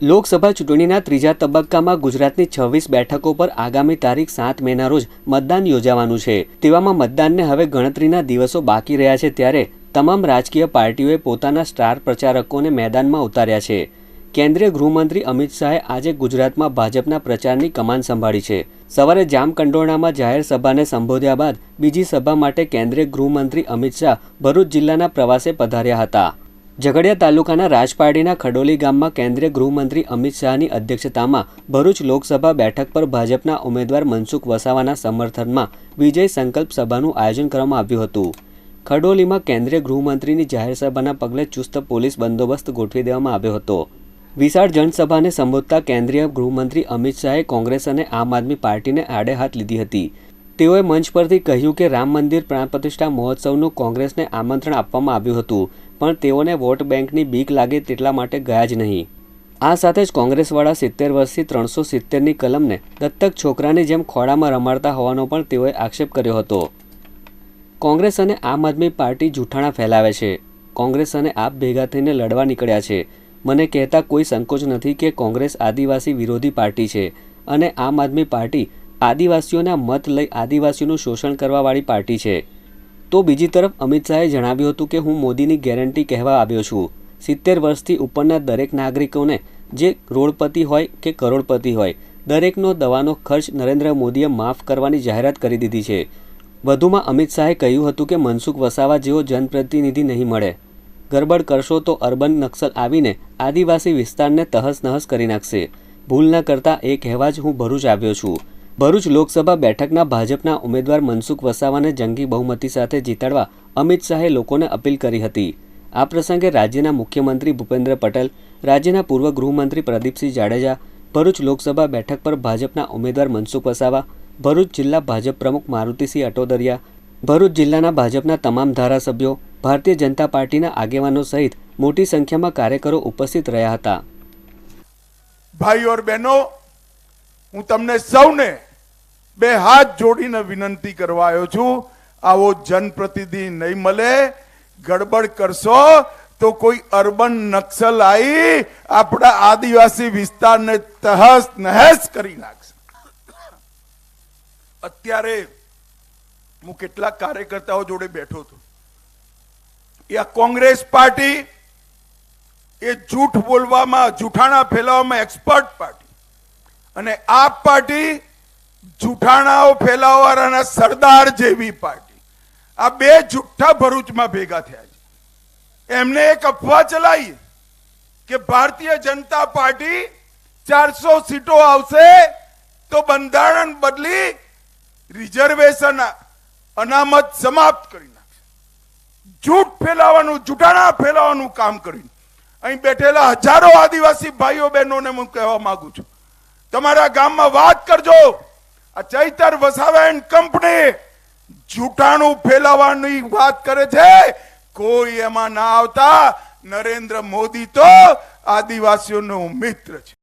લોકસભા ચૂંટણીના ત્રીજા તબક્કામાં ગુજરાતની છવ્વીસ બેઠકો પર આગામી તારીખ સાત મેના રોજ મતદાન યોજાવાનું છે. તેવામાં મતદાનને હવે ગણતરીના દિવસો બાકી રહ્યા છે ત્યારે તમામ રાજકીય પાર્ટીઓએ પોતાના સ્ટાર પ્રચારકોને મેદાનમાં ઉતાર્યા છે. કેન્દ્રીય ગૃહમંત્રી અમિત શાહે આજે ગુજરાતમાં ભાજપના પ્રચારની કમાન સંભાળી છે. સવારે જામકંડોરણામાં જાહેર સભાને સંબોધ્યા બાદ બીજી સભા માટે કેન્દ્રીય ગૃહમંત્રી અમિત શાહ ભરૂચ જિલ્લાના પ્રવાસે પધાર્યા હતા. ઝઘડિયા તાલુકાના રાજપારડીના ખડોલી ગામમાં કેન્દ્રીય ગૃહમંત્રી અમિત શાહની અધ્યક્ષતામાં ભરૂચ લોકસભા બેઠક પર ભાજપના ઉમેદવાર મનસુખ વસાવાના સમર્થનમાં વિજય સંકલ્પ સભાનું આયોજન કરવામાં આવ્યું હતું. ખડોલીમાં કેન્દ્રીય ગૃહમંત્રીની જાહેર સભાના પગલે ચુસ્ત પોલીસ બંદોબસ્ત ગોઠવી દેવામાં આવ્યો હતો. વિશાળ જનસભાને સંબોધતા કેન્દ્રીય ગૃહમંત્રી અમિત શાહે કોંગ્રેસ અને આમ આદમી પાર્ટીને આડે હાથ લીધી હતી. તેઓએ મંચ પરથી કહ્યું કે રામ મંદિર પ્રાણ પ્રતિષ્ઠા મહોત્સવનું કોંગ્રેસને આમંત્રણ આપવામાં આવ્યું હતું. પણ તેઓને વોટ બેંકની બીક લાગે તેટલા માટે ગયા જ નહીં. આ સાથે જ કોંગ્રેસવાળા સિત્તેર વર્ષથી ત્રણસો સિત્તેરની કલમને દત્તક છોકરાની જેમ ખોળામાં રમાડતા હોવાનો પણ તેઓએ આક્ષેપ કર્યો હતો. કોંગ્રેસ અને આમ આદમી પાર્ટી જૂઠાણા ફેલાવે છે. કોંગ્રેસ અને આપ ભેગા થઈને લડવા નીકળ્યા છે. મને કહેતા કોઈ સંકોચ નથી કે કોંગ્રેસ આદિવાસી વિરોધી પાર્ટી છે અને આમ આદમી પાર્ટી આદિવાસીઓના મત લઈ આદિવાસીઓનું શોષણ કરવાવાળી પાર્ટી છે. તો બીજી તરફ અમિત શાહે જણાવ્યું હતું કે હું મોદીની ગેરંટી કહેવા આવ્યો છું. સિત્તેર વર્ષથી ઉપરના દરેક નાગરિકોને જે રોડપતિ હોય કે કરોડપતિ હોય, દરેકનો દવાનો ખર્ચ નરેન્દ્ર મોદીએ માફ કરવાની જાહેરાત કરી દીધી છે. વધુમાં અમિત શાહે કહ્યું હતું કે મનસુખ વસાવા જેવો જનપ્રતિનિધિ નહીં મળે. ગરબડ કરશો તો અર્બન નક્સલ આવીને આદિવાસી વિસ્તારને તહસ નહસ કરી નાખશે. ભૂલ ન કરતા એ કહેવા જ હું ભરૂચ આવ્યો છું. ભરૂચ લોકસભા બેઠકના ભાજપના ઉમેદવાર મનસુખ વસાવાને જંગી બહુમતી સાથે જીતાડવા અમિત શાહે લોકોને અપીલ કરી હતી. આ પ્રસંગે રાજ્યના મુખ્યમંત્રી ભૂપેન્દ્ર પટેલ, રાજ્યના પૂર્વ ગૃહમંત્રી પ્રદીપસિંહ જાડેજા, ભરૂચ લોકસભા બેઠક પર ભાજપના ઉમેદવાર મનસુખ વસાવા, ભરૂચ જિલ્લા ભાજપ પ્રમુખ મારુતિસિંહ અટોદરિયા, ભરૂચ જિલ્લાના ભાજપના તમામ ધારાસભ્યો, ભારતીય જનતા પાર્ટીના આગેવાનો સહિત મોટી સંખ્યામાં કાર્યકરો ઉપસ્થિત રહ્યા હતા. ભાઈઓ બહેનો, હું તમને સૌને બે હાથ જોડીને વિનંતી કરવા આવ્યો છું. આવો જનપ્રતિનિધિ નહીં મળે. ગડબડ કરશો તો કોઈ અર્બન નક્સલ આવી આપણા આદિવાસી વિસ્તારને તહસ નહેસ કરી નાખશે. અત્યારે હું કેટલાક કાર્યકર્તાઓ જોડે બેઠો હતો એ કોંગ્રેસ પાર્ટી, એ જૂઠ બોલવામાં, જૂઠાણા ફેલાવવામાં એક્સપર્ટ પાર્ટી. અને આ પાર્ટી જૂઠાણાઓ ફેલાવવાના સરદાર જેવી પાર્ટી. આ બે જુઠ્ઠા ભરૂચમાં ભેગા થયા છે. એમને એક અફવા ચલાવી કે ભારતીય જનતા પાર્ટી ચારસો સીટો આવશે તો બંધારણ બદલી રિઝર્વેશન અનામત સમાપ્ત કરી નાખશે. જૂઠ ફેલાવાનું, જૂઠાણા ફેલાવાનું કામ કર્યું. અહીં બેઠેલા હજારો આદિવાસી ભાઈઓ બહેનોને હું કહેવા માંગુ છું. તમારા ગામમાં વાત કરજો. આ ચૈતર વસાવા એન્ડ કંપની જૂઠાણું ફેલાવાની વાત કરે છે. કોઈ એમાં ના આવતા. નરેન્દ્ર મોદી તો આદિવાસીઓનો મિત્ર છે.